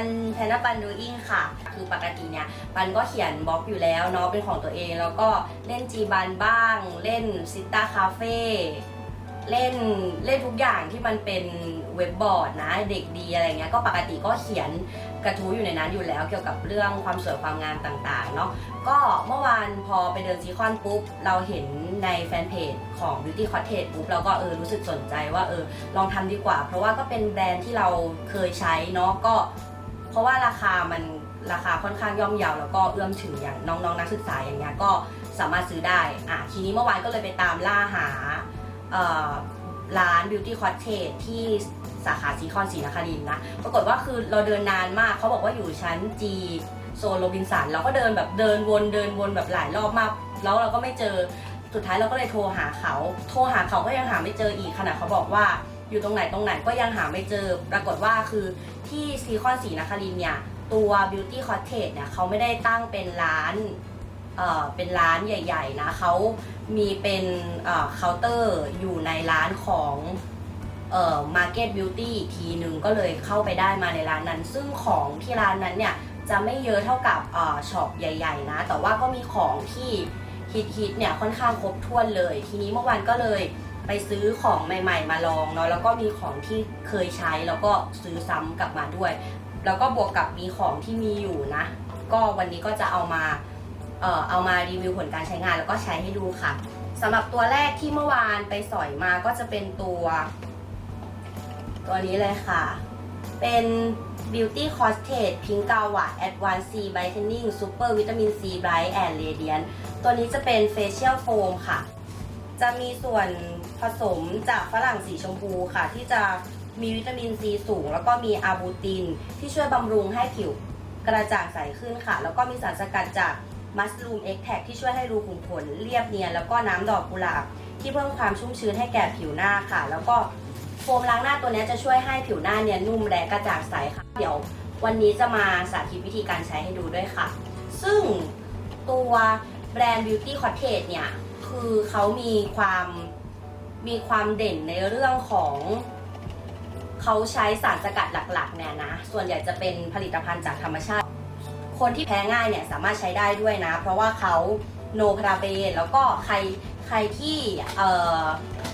ันแพนปันดูอิงค่ะ คือปกติเนี่ยปันก็เขียนบล็อกอยู่แล้วเนาะเป็นของตัวเอง แล้วก็เล่นจีบันบ้าง เล่นซิต้าคาเฟ่เล่นเล่นทุกอย่างที่มันเป็นเว็บบอร์ดนะเด็กดีอะไรเงี้ยก็ปกติก็เขียนกระทู้อยู่ในนั้นอยู่แล้ว เกี่ยวกับเรื่องความสวยความงามต่างๆเนาะก็เมื่อวานพอไปเดินซีคอนปุ๊บ เราเห็นในแฟนเพจของ Beauty Cottage ปุ๊บ เราก็เออรู้สึกสนใจว่าเออลองทำดีกว่า เพราะว่าก็เป็นแบรนด์ที่เราเคยใช้เนาะก็ เพราะว่าราคามันราคาค่อนข้างย่อมเยาวแล้วก็เอื้อมถึงอย่างน้องๆนักศึกษาอย่างเงี้ยก็สามารถซื้อได้อะทีนี้เมื่อวานก็เลยไปตามล่าหาร้าน Beauty Cottage ที่สาขาซีคอนศรีนครินทร์นะ ปรากฏว่าคือเราเดินนานมากเขาบอกว่าอยู่ชั้น G โซนโรบินสันเราก็เดินแบบเดินวนเดินวนแบบหลายรอบมาก แล้วเราก็ไม่เจอสุดท้ายเราก็เลยโทรหาเขา โทรหาเขาก็ยังหาไม่เจออีกขนาดเขาบอกว่าอยู่ตรงไหนตรงไหนก็ยังหาไม่เจอ ปรากฏว่าคือ ที่ซีคอนศรีนครินเนี่ย ตัว Beauty Cottage เนี่ยเขาไม่ได้ตั้งเป็นร้านเอ่อเป็นร้านใหญ่ ๆ นะเขามีเป็นเอ่อเคาน์เตอร์อยู่ในร้านของเอ่อ Market Beauty อีกทีหนึ่งก็เลยเข้าไปได้มาในร้านนั้น ซึ่งของที่ร้านนั้นเนี่ย จะไม่เยอะเท่ากับเอ่อช็อปใหญ่ ๆ นะ แต่ว่าก็มีของที่ฮิตๆเนี่ยค่อนข้างครบถ้วนเลย ทีนี้เมื่อวานก็เลย ไปซื้อของใหม่ ๆ มาลองเนาะแล้วก็มีของที่เคยใช้แล้วก็ซื้อซ้ำกลับมาด้วย แล้วก็บวกกับมีของที่มีอยู่นะ ก็วันนี้ก็จะเอามาเอ่อเอามารีวิวผลการใช้งานแล้วก็ใช้ให้ดูค่ะสำหรับตัวแรกที่เมื่อวานไปสอยมาก็จะเป็นตัว ตัวนี้เลยค่ะ เป็น Beauty Costage Pink g a w a Advanced C Brightening Super Vitamin C Bright and Radiant ตัวนี้จะเป็น Facial Foam ค่ะ จะมีส่วน ผสมจากฝรั่งสีชมพูค่ะ ที่จะมีวิตามินซีสูง แล้วก็มีอาบูติน ที่ช่วยบำรุงให้ผิวกระจ่างใสขึ้นค่ะ แล้วก็มีสารสกัดจากมัสลูมเอ็กแทที่ช่วยให้รูขุมขนเรียบเนียนแล้วก็น้ำดอกกุหลาบที่เพิ่มความชุ่มชื้นให้แก่ผิวหน้าค่ะ แล้วก็โฟมล้างหน้าตัวนี้จะช่วยให้ผิวหน้าเนี่ยนุ่มและกระจ่างใสค่ะ เดี๋ยววันนี้จะมาสาธิตวิธีการใช้ให้ดูด้วยค่ะ ซึ่งตัวแบรนด์ Beauty Cottage เนี่ย คือเขามีความ มีความเด่นในเรื่องของเขาใช้สารสกัดหลักๆเนี่ยนะ ส่วนใหญ่จะเป็นผลิตภัณฑ์จากธรรมชาติ คนที่แพ้ง่ายเนี่ยสามารถใช้ได้ด้วยนะ เพราะว่าเขาโนพราเบนแล้วก็ใครใครที่เออ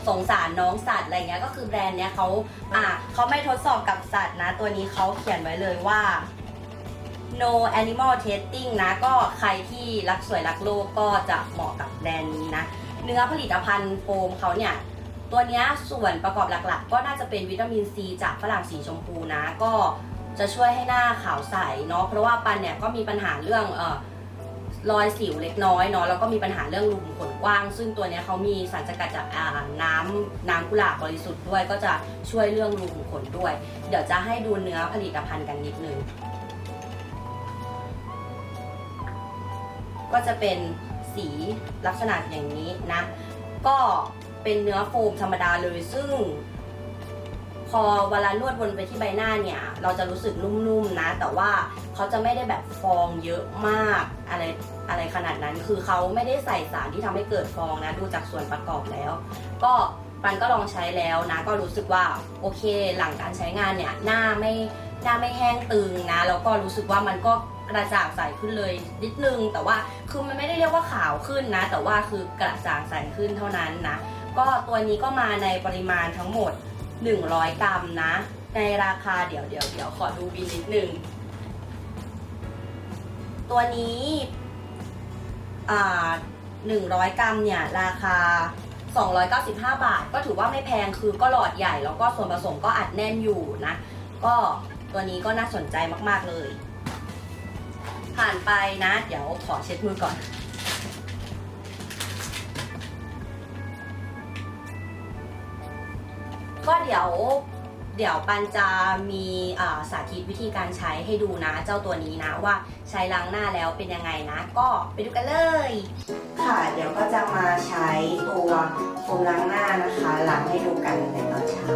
สงสารน้องสัตว์อะไรเงี้ยก็คือแบรนด์เนี้ยเขาอะเขาไม่ทดสอบกับสัตว์นะ ตัวนี้เขาเขียนไว้เลยว่า no animal testing นะ ก็ใครที่รักสวยรักโลกก็จะเหมาะกับแบรนด์นี้นะ เนื้อผลิตภัณฑ์โฟมเขาเนี่ย ตัวนี้ส่วนประกอบหลักๆ ก็น่าจะเป็นวิตามินซีจากฝรั่งสีชมพูนะ ก็จะช่วยให้หน้าขาวใสเนาะเพราะว่าปันเนี่ยก็มีปัญหาเรื่องเออรอยสิวเล็กน้อยเนาะแล้วก็มีปัญหาเรื่องรูขุมขนกว้าง ซึ่งตัวนี้เขามีสารสกัดจากอ่าน้ำน้ำกุหลาบบริสุทธิ์ด้วย ก็จะช่วยเรื่องรูขุมขนด้วย เดี๋ยวจะให้ดูเนื้อผลิตภัณฑ์กันนิดนึงก็จะเป็นสีลักษณะอย่างนี้นะ ก็ เป็นเนื้อโฟมธรรมดาเลยซึ่ง พอเวลานวดบนไปที่ใบหน้าเนี่ย เราจะรู้สึกนุ่มๆนะ แต่ว่าเขาจะไม่ได้แบบฟองเยอะมากอะไรอะไรขนาดนั้น คือเขาไม่ได้ใส่สารที่ทำให้เกิดฟองนะ ดูจากส่วนประกอบแล้ว ก็ปันก็ลองใช้แล้วนะ ก็รู้สึกว่าโอเคหลังการใช้งานเนี่ยหน้าไม่หน้าไม่แห้งตึงนะแล้วก็รู้สึกว่ามันก็กระจ่างใสขึ้นเลยนิดนึง แต่ว่าคือมันไม่ได้เรียกว่าขาวขึ้นนะ แต่ว่าคือกระจ่างใสขึ้นเท่านั้นนะ ก็ตัวนี้ก็มาในปริมาณทั้งหมด 100 กรัมนะ ในราคาเดี๋ยวเดี๋ยวเดี๋ยวขอดูบินนิดนึง ตัวนี้อ่า100 กรัมเนี่ย ราคา 295 บาท ก็ถือว่าไม่แพงคือก็หลอดใหญ่ แล้วก็ส่วนผสมก็อัดแน่นอยู่นะ ก็ตัวนี้ก็น่าสนใจมาก ๆ เลย ผ่านไปนะ เดี๋ยวขอเช็ดมือก่อน ก็เดี๋ยวเดี๋ยวปันจะมีสาธิตวิธีการใช้ให้ดูนะ เจ้าตัวนี้นะว่าใช้ล้างหน้าแล้วเป็นยังไงนะ ก็ไปดูกันเลย ค่ะเดี๋ยวก็จะมาใช้ตัวโฟมล้างหน้านะคะล้างให้ดูกันในตอนเช้า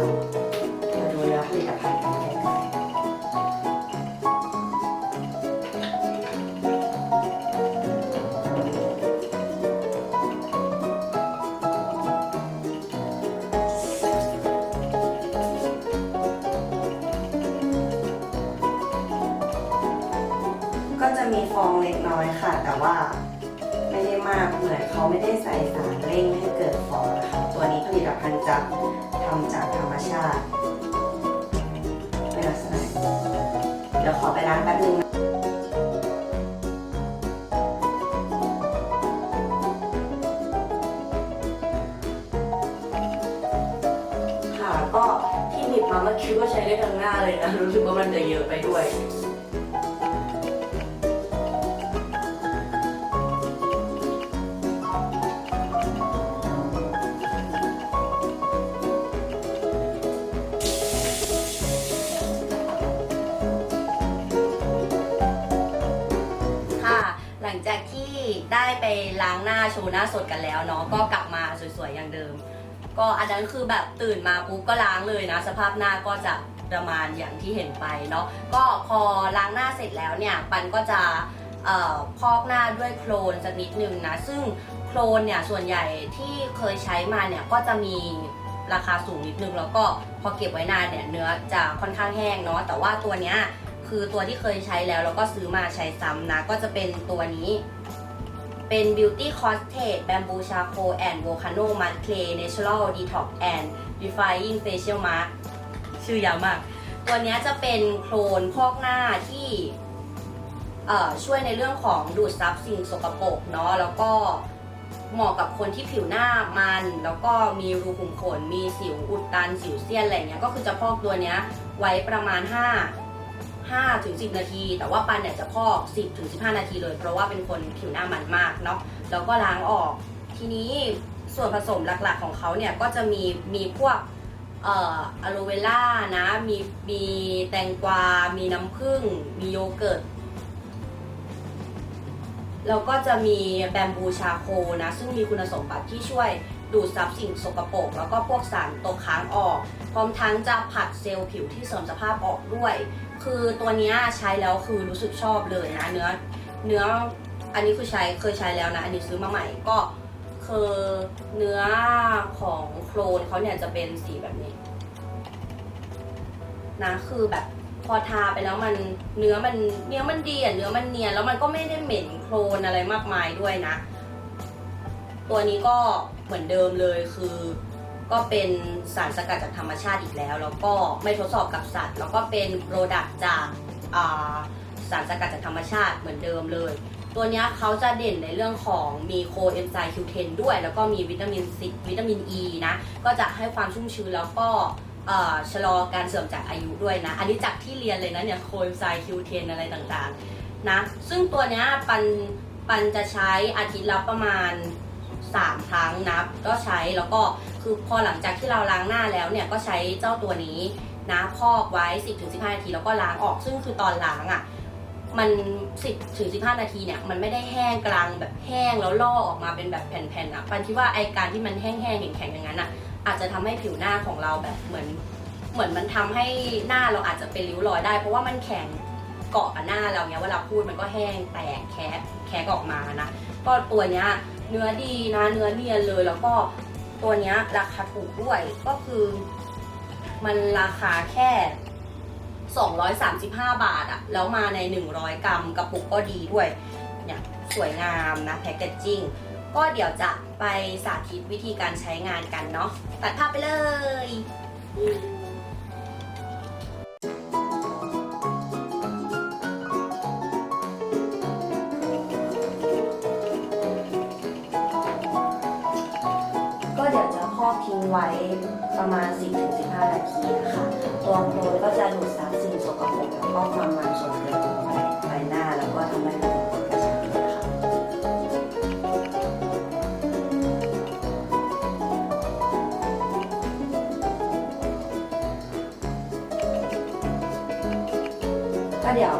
ว่าไม่ได้มากเหมือนเขาไม่ได้ใส่สารเร่งให้เกิดฟองนะคะตัวนี้ผลิตภัณฑ์จะทำจากธรรมชาติเป็นลักษณะเดี๋ยวขอไปล้างแป๊บนึงค่ะก็ที่หยิบมาเมื่อกี้ก็ใช้ได้ทั้งหน้าเลยนะ รู้สึกว่ามันจะเยอะไปด้วย ได้ไปล้างหน้าโชว์หน้าสดกันแล้วเนาะก็กลับมาสวยๆอย่างเดิม ก็อันนั้นคือแบบตื่นมาปุ๊บก็ล้างเลยนะ สภาพหน้าก็จะประมาณอย่างที่เห็นไปเนาะก็พอล้างหน้าเสร็จแล้วเนี่ยปันก็จะพอกหน้าด้วยโคลนสักนิดนึงนะ ซึ่งโคลนเนี่ยส่วนใหญ่ที่เคยใช้มาเนี่ยก็จะมีราคาสูงนิดนึง แล้วก็พอเก็บไว้นานเนี่ยเนื้อจะค่อนข้างแห้งเนาะแต่ว่าตัวเนี้ยคือตัวที่เคยใช้แล้วแล้วก็ซื้อมาใช้ซ้ำนะ ก็จะเป็นตัวนี้ เป็น Beauty Costate Bamboo Charcoal and Volcano Mud Clay Natural Detox and Refining Facial Mask ชื่อยาวมาก ตัวนี้จะเป็นโคลนพอกหน้าที่ช่วยในเรื่องของดูดซับสิ่งสกปรกเนาะแล้วก็เหมาะกับคนที่ผิวหน้ามัน แล้วก็มีรูขุมขน มีสิวอุดตันสิวเซียนอะไรเงี้ยก็คือจะพอกตัวเนี้ยไว้ประมาณ 5 5ถึง10 นาที แต่ว่าปันเนี่ยจะพอก 10ถึง15 นาทีเลย เพราะว่าเป็นคนผิวหน้ามันมากเนาะแล้วก็ล้างออก ทีนี้ส่วนผสมหลักๆของเขาเนี่ยก็จะมีมีพวกเอ่ออะโลเวล่านะมีมีแตงกวา มีน้ำผึ้งมีโยเกิร์ตแล้วก็จะมีแบมบูชาโคนะ ซึ่งมีคุณสมบัติที่ช่วยดูดซับสิ่งสกปรกแล้วก็พวกสารตกค้างออก พร้อมทั้งจะผัดเซลล์ผิวที่เสริมสภาพออกด้วย คือตัวนี้ใช้แล้วคือรู้สึกชอบเลยนะ เนื้อเนื้ออันนี้คือใช้เคยใช้แล้วนะ อันนี้ซื้อมาใหม่ก็คือเนื้อของโคลนเขาเนี่ยจะเป็นสีแบบนี้นะคือแบบพอทาไปแล้วมันเนื้อมันเนื้อมันดีอะเนื้อมันเนียนแล้วมันก็ไม่ได้เหม็นโคลนอะไรมากมายด้วยนะ ตัวนี้ก็เหมือนเดิมเลยคือ ก็เป็นสารสกัดจากธรรมชาติอีกแล้ว แล้วก็ไม่ทดสอบกับสัตว์ แล้วก็เป็นโปรดักต์จากาสารสกัดจากธรรมชาติเหมือนเดิมเลย ตัวนี้เขาจะเด่นในเรื่องของมีโคเอนไซม์ Q10 ด้วย แล้วก็มีวิตามินซีวิตามินอ e ีนะ ก็จะให้ความชุ่มชื้นแล้วก็ชะลอการเสื่อมจากอายุด้วยนะ อันนี้จากที่เรียนเลยนะเนี่ยโคเอนไซม์ Q10 อะไรต่างๆนะ ซึ่งตัวเนี้ยปันปันจะใช้อาทิตย์ละประมาณ 3 ครั้งนะก็ใช้แล้วก็คือพอหลังจากที่เราล้างหน้าแล้วเนี่ยก็ใช้เจ้าตัวนี้นะพอกไว้ 10-15 นาทีแล้วก็ล้างออกซึ่งคือตอนล้างอะ่ะมัน 10ถึง15 นาทีเนี่ยมันไม่ได้แห้งกลางแบบแห้งแล้วลอกออกมาเป็นแบบแผ่นๆอะปันคิดว่าไอการที่มันแห้งๆแข็งๆอย่างนั้นอะอาจจะทำให้ผิวหน้าของเราแบบเหมือน เหมือนมันทำให้หน้าเราอาจจะเป็นริ้วรอยได้ เพราะว่ามันแข็งเกาะกับหน้าเราเนี้ยเวลาพูดมันก็แห้งแตกแคสแคสออกมานะก็ตัวเนี้ย เนื้อดีนะเนื้อเนียนเลย แล้วก็ตัวนี้ราคาถูกด้วยก็คือ มันราคาแค่ 235 บาทอะแล้วมาใน 100 กรัมกระปุกก็ดีด้วยเนี่ยสวยงามนะแพคเกจจิ้งก็เดี๋ยวจะไปสาธิตวิธีการใช้งานกันเนาะตัดภาพไปเลย ไว้ประมาณ 10-15 นาทีนะคะตัวโคลนก็จะดูดซับสิ่งสกปรกแล้วก็ความมันส่วนเกินของใบหน้าแล้วก็ทำให้ผิวกระชับนะคะก็เดี๋ยว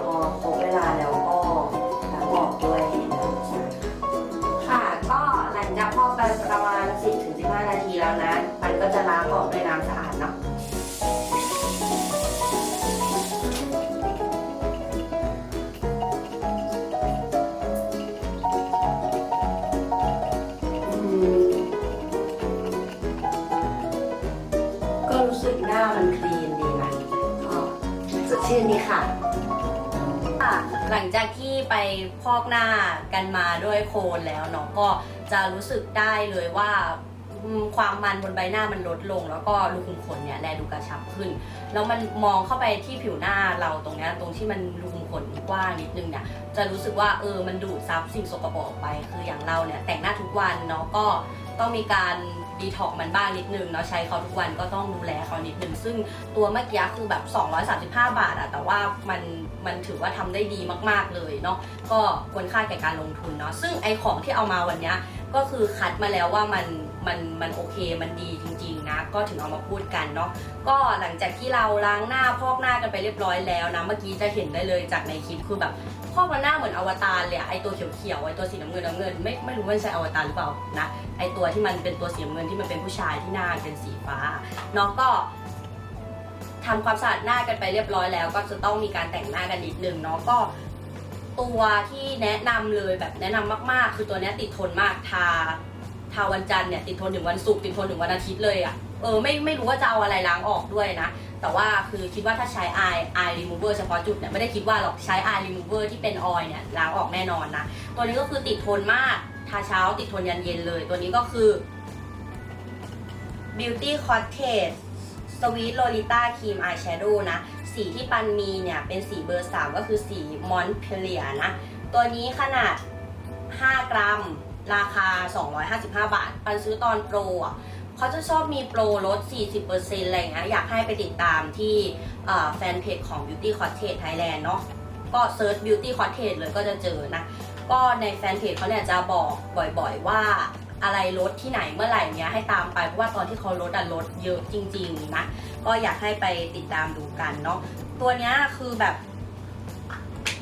สึกหน้ามันคลีนดีนะก็สดชื่นดีค่ะ ค่ะหลังจากที่ไปพอกหน้ากันมาด้วยโคนแล้วเนาะก็จะรู้สึกได้เลยว่า ความมันบนใบหน้ามันลดลง แล้วก็รูขุมขนเนี่ยแลดูกระชับขึ้น แล้วมันมองเข้าไปที่ผิวหน้าเราตรงนี้ตรงที่มันรูขุมขนกว้างนิดนึงเนี่ยจะรู้สึกว่าเออมันดูดซับสิ่งสกปรกออกไป คืออย่างเราเนี่ยแต่งหน้าทุกวันเนาะก็ต้องมีการดีท็อกมันบ้างนิดนึงเนาะใช้เขาทุกวันก็ต้องดูแลเขานิดนึง ซึ่งตัวเมื่อกี้คือแบบ 235 บาทอะแต่ว่ามันมันถือว่าทำได้ดีมากๆเลยเนาะก็ควรค่าแก่การลงทุนเนาะซึ่งไอของที่เอามาวันเนี้ยก็คือคัดมาแล้วว่ามัน มันมันโอเคมันดีจริงๆนะก็ถึงเอามาพูดกันเนาะก็หลังจากที่เราล้างหน้าพอกหน้ากันไปเรียบร้อยแล้วนะเมื่อกี้จะเห็นได้เลยจากในคลิปคือแบบพอกมันหน้าเหมือนอวตารเลยอะไอตัวเขียวๆไอตัวสีน้ำเงินน้ำเงินไม่ไม่รู้ว่าใช่อวตารหรือเปล่านะไอตัวที่มันเป็นตัวสีน้ำเงินที่มันเป็นผู้ชายที่หน้าเป็นสีฟ้าเนาะก็ทำความสะอาดหน้ากันไปเรียบร้อยแล้ว ก็จะต้องมีการแต่งหน้ากันนิดนึงเนาะก็ตัวที่แนะนำเลยแบบแนะนำมากๆ คือตัวเนี้ติดทนมากทา ทาวันจันทร์เนี่ยติดทนถึงวันศุกร์ติดทนถึงวันอาทิตย์เลยอะ่ะเออไม่ไม่รู้ว่าจะเอาอะไรล้างออกด้วยนะ แต่ว่าคือคิดว่าถ้าใช้ eye eye remover เฉพาะจุดเนี่ยไม่ได้คิดว่าหรอกใช้ eye remover ที่เป็นออยเนี่ยล้างออกแน่นอนนะตัวนี้ก็คือติดทนมากทาเช้าติดทนยันเย็นเลย ตัวนี้ก็คือ beauty cottage sweet lolita cream eyeshadow นะ สีที่ปันมีเนี่ยเป็นสีเบอร์ 3 ก็คือสี Montpellier นะ ตัวนี้ขนาด 5 กรัม ราคา 255 บาท ปันซื้อตอนโปรอะเขาจะชอบมีโปรลด 40%อะไรอย่างเงี้ยอยากให้ไปติดตามที่แฟนเพจของ Beauty Cottage Thailand เนาะก็เซิร์ช Beauty Cottage เลยก็จะเจอนะ ก็ในแฟนเพจเขาเนี่ยจะบอกบ่อยๆว่าอะไรลดที่ไหนเมื่อไหร่เนี้ยให้ตามไปเพราะว่าตอนที่เขาลดอะลดเยอะจริงๆนะก็อยากให้ไปติดตามดูกันเนาะตัวเนี้ยคือแบบ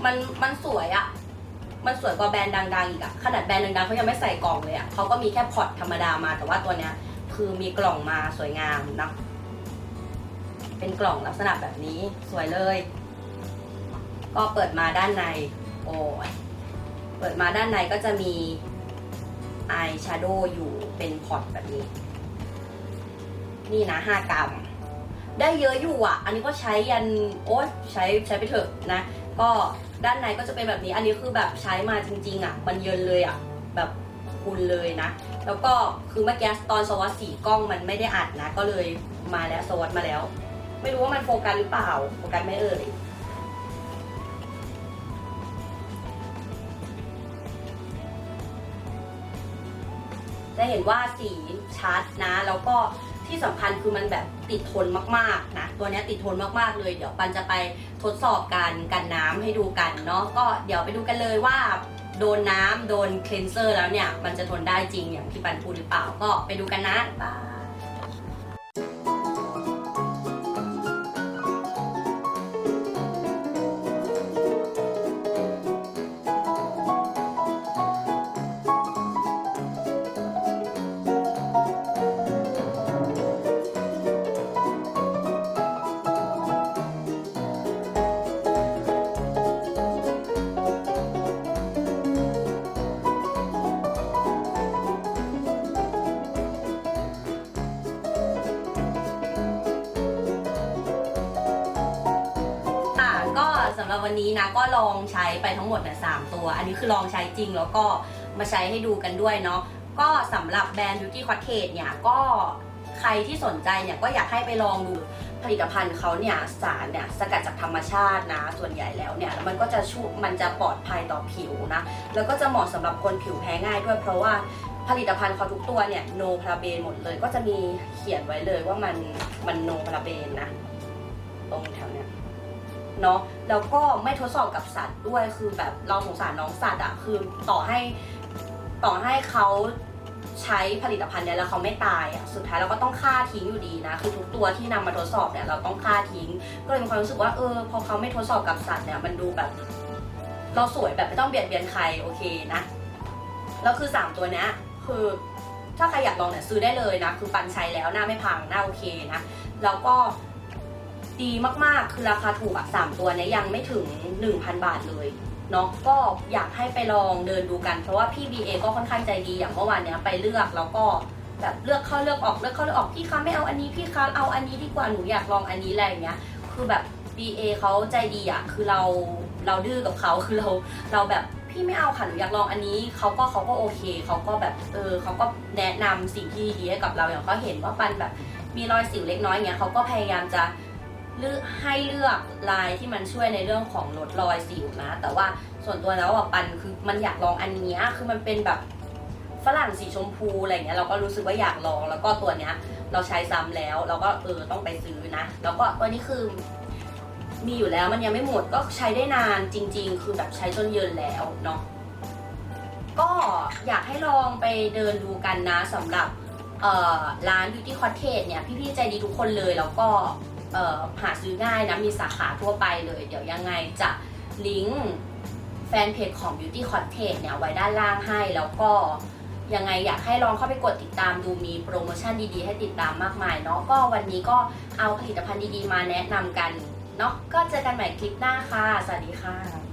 มันมันสวยอะ มันสวยกว่าแบรนด์ดังๆอีกอะขนาดแบรนด์ดังๆเขายังไม่ใส่กล่องเลยอะเขาก็มีแค่พอร์ตธรรมดามาแต่ว่าตัวเนี้ยคือมีกล่องมาสวยงามนะเป็นกล่องลักษณะแบบนี้สวยเลย ก็เปิดมาด้านใน โอ้ยเปิดมาด้านในก็จะมีอายแชโดว์อยู่เป็นพอร์ตแบบนี้ นี่นะ5กรัม ได้เยอะอยู่อะ อันนี้ก็ใช้ยันโอ๊ยใช้ใช้ไปเถอะนะ ก็ด้านในก็จะเป็นแบบนี้ อันนี้คือแบบใช้มาจริงๆอะ มันเยินเลยอะ แบบคุณเลยนะ แล้วก็คือเมื่อกี้ตอนสวัสดสีกล้องมันไม่ได้อัดนะ ก็เลยมาแล้วสวัสดมาแล้ว ไม่รู้ว่ามันโฟกัสหรือเปล่า โฟกัสไม่เอ่ยจะเห็นว่าสีชัดนะ แล้วก็ ที่สำคัญคือมันแบบติดทนมากๆนะตัวเนี้ยติดทนมากๆเลย เดี๋ยวปันจะไปทดสอบการกันน้ำให้ดูกันเนาะก็เดี๋ยวไปดูกันเลยว่า โดนน้ำโดนคลีนเซอร์แล้วเนี่ย มันจะทนได้จริงอย่างที่ปันพูดหรือเปล่าก็ไปดูกันนะบายบาย วันนี้นะก็ลองใช้ไปทั้งหมดเนี่ยสามตัว อันนี้คือลองใช้จริงแล้วก็มาใช้ให้ดูกันด้วยเนาะก็สำหรับแบรนด์ Beauty Cottage เนี่ยก็ใครที่สนใจเนี่ยก็อยากให้ไปลองดูผลิตภัณฑ์เขาเนี่ยสารเนี่ยสกัดจากธรรมชาตินะ ส่วนใหญ่แล้วเนี่ยแล้วมันก็จะช่วยมันจะปลอดภัยต่อผิวนะ แล้วก็จะเหมาะสำหรับคนผิวแพ้ง่ายด้วยเพราะว่าผลิตภัณฑ์เขาทุกตัวเนี่ยโนพาราเบนหมดเลย ก็จะมีเขียนไว้เลยว่ามันมันโนพาราเบนนะ ตรงแถว เนาะแล้วก็ไม่ทดสอบกับสัตว์ด้วยคือแบบเราสงสารน้องสัตว์อะคือต่อให้ต่อให้เขาใช้ผลิตภัณฑ์เนี้ยแล้วเขาไม่ตายอะสุดท้ายเราก็ต้องฆ่าทิ้งอยู่ดีนะ คือทุกตัวที่นำมาทดสอบเนี่ยเราต้องฆ่าทิ้ง ก็เลยมีความรู้สึกว่าเออพอเขาไม่ทดสอบกับสัตว์เนี่ยมันดูแบบ เราสวยแบบไม่ต้องเบียดเบียนใครโอเคนะแล้วคือสามตัวเนี้ยคือถ้าใครอยากลองเนี่ยซื้อได้เลยนะ คือปันใช้แล้วหน้าไม่พังหน้าโอเคนะแล้วก็ ดีมากๆ คือราคาถูกอะสามตัวเนี้ยยังไม่ถึง 1,000 บาทเลยเนาะก็อยากให้ไปลองเดินดูกัน เพราะว่าพี่ BA ก็ค่อนข้างใจดีอย่างเมื่อวานเนี้ยไปเลือกแล้วก็แบบเลือกเข้าเลือกออกเลือกเข้าเลือกออกพี่คะไม่เอาอันนี้พี่คะเอาอันนี้ดีกว่าหนูอยากลองอันนี้อะไรอย่างเงี้ย คือแบบ BA เขาใจดีอะคือเราเราดื้อกับเขาคือเราเราแบบพี่ไม่เอาค่ะหนูอยากลองอันนี้เขาก็เขาก็โอเคเขาก็แบบเออเขาก็แนะนำสิ่งที่ดีให้กับเราอย่างเขาเห็นว่าปันแบบมีรอยสิวเล็กน้อยเงี้ยเขาก็พยายามจะ เลือกให้เลือกลายที่มันช่วยในเรื่องของลดรอยสิวนะ แต่ว่าส่วนตัวแล้วอะปันคือมันอยากลองอันเนี้ยคือมันเป็นแบบฝรั่งสีชมพูอะไรเงี้ยเราก็รู้สึกว่าอยากลองแล้วก็ตัวเนี้ยเราใช้ซ้ำแล้วเราก็เออต้องไปซื้อนะ แล้วก็ตัวนี้คือมีอยู่แล้วมันยังไม่หมดก็ใช้ได้นานจริง ๆ คือแบบใช้จนเยินแล้วเนาะก็อยากให้ลองไปเดินดูกันนะสำหรับร้าน Beauty Cottage เนี่ยพี่ๆใจดีทุกคนเลยแล้วก็ หาซื้อง่ายนะ มีสาขาทั่วไปเลย เดี๋ยวยังไงจะลิงก์แฟนเพจของ Beauty content เนี่ยไว้ด้านล่างให้แล้วก็ยังไงอยากให้ลองเข้าไปกดติดตามดูมีโปรโมชั่นดีๆ ให้ติดตามมากมายเนาะก็วันนี้ก็เอาผลิตภัณฑ์ดีๆ มาแนะนำกันเนาะก็เจอกันใหม่คลิปหน้าค่ะ สวัสดีค่ะ